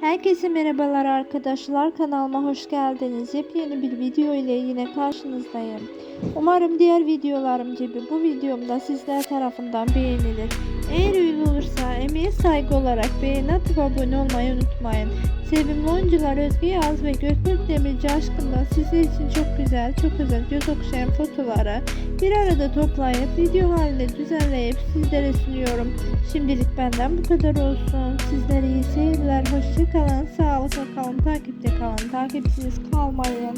Herkese merhabalar arkadaşlar kanalıma hoş geldiniz. Yepyeni bir video ile yine karşınızdayım. Umarım diğer videolarım gibi bu videom da sizler tarafından beğenilir. Eğer öyle olursa emeğe saygı olarak beğeni atıp abone olmayı unutmayın. Sevimli oyuncular Özge Yağız ve Gökberk Demirci aşkında sizler için çok güzel, çok özel göz okşayan fotoları bir arada toplayıp video halinde düzenleyip sizlere sunuyorum. Şimdilik benden bu kadar olsun. Sizlere iyi seyirler, hoşça kalın, sağlıkla kalın, takipte kalın, takipsiz kalmayın.